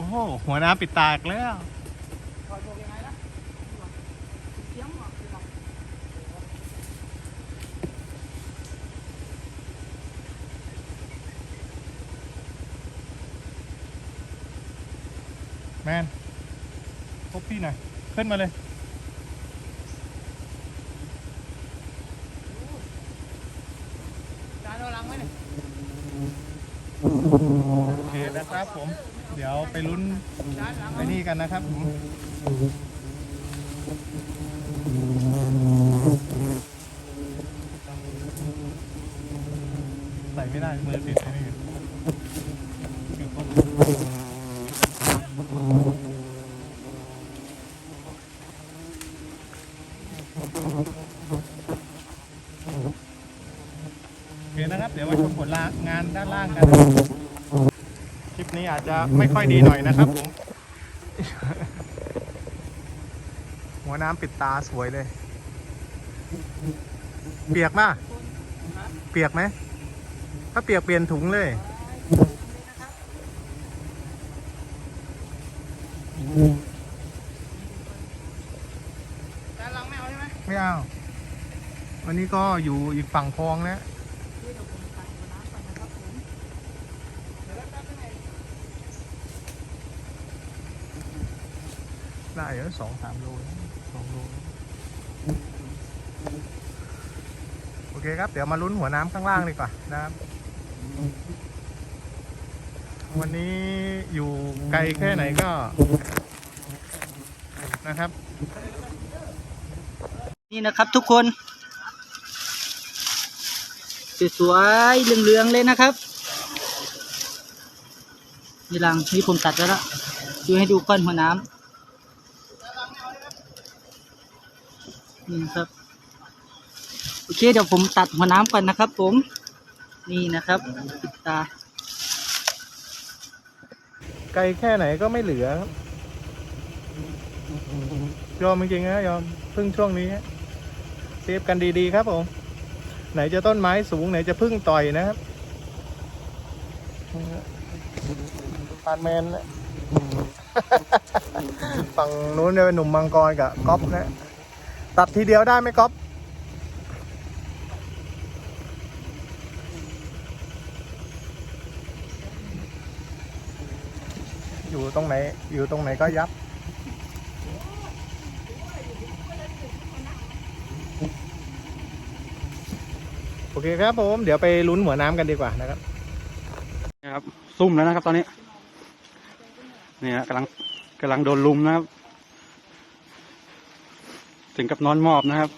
อ้โห หัวน้ำปิดตาอีกแล้วถอดหมวกยังไงนะเสียงหมวกคือเราแมนพบพี่หน่อย ขึ้นมาเลยจานเอาหลังไว้เนี่ยโอเคนะครับผม เดี๋ยวไปลุ้นไอ้นี่กันนะครับผมใส่ไม่ได้มือติดไอ้นี่โอเคนะครับ เดี๋ยวมาชมผลงานด้านล่างกัน คลิปนี้อาจจะไม่ค่อยดีหน่อยนะครับผม หัวน้ำปิดตาสวยเลย เปียกมาก เปียกไหม ถ้าเปียกเปลี่ยนถุงเลยจานหลังไม่เอาใช่ไหมไม่เอา วันนี้ก็อยู่อีกฝั่งคลองแล้ว นี่เดี๋ยวผมใส่หัวน้ำก่อนนะครับผมเดี๋ยวแล้วแป๊บนึงไง ได้เหรอสองสามโลสองโลโอเคครับ เดี๋ยวมาลุ้นหัวน้ำข้างล่างดีกว่านะครับ วันนี้อยู่ไกลแค่ไหนก็นะครับ นี่นะครับทุกคน สวยๆเหลืองๆเลยนะครับนี่ลังนี่ผมตัดไว้แล้วดูให้ดูก้อนหัวน้ำ นี่นะครับ โอเคเดี๋ยวผมตัดหัวน้ำก่อนนะครับ ผม นี่นะครับปิดตา ไกลแค่ไหนก็ไม่เหลือครับยอมจริงๆนะยอมพึ่งช่วงนี้ฮะเซฟกันดีๆครับผม ไหนจะต้นไม้สูงไหนจะพึ่งต่อยนะครับปานแมนนะ ฝั่งนู้นเนี่ยเป็นหนุ่มมังกรกับก๊อฟนะตัดทีเดียวได้ไหมก๊อฟอยู่ตรงไหน อยู่ตรงไหนก็ยับโอเคครับผม เดี๋ยวไปลุ้นหัวน้ำกันดีกว่านะครับนะครับซุ่มแล้วนะครับตอนนี้ นี่ฮะกำลังกำลังโดนลุมนะครับ ถึงกับนอนมอบนะครับ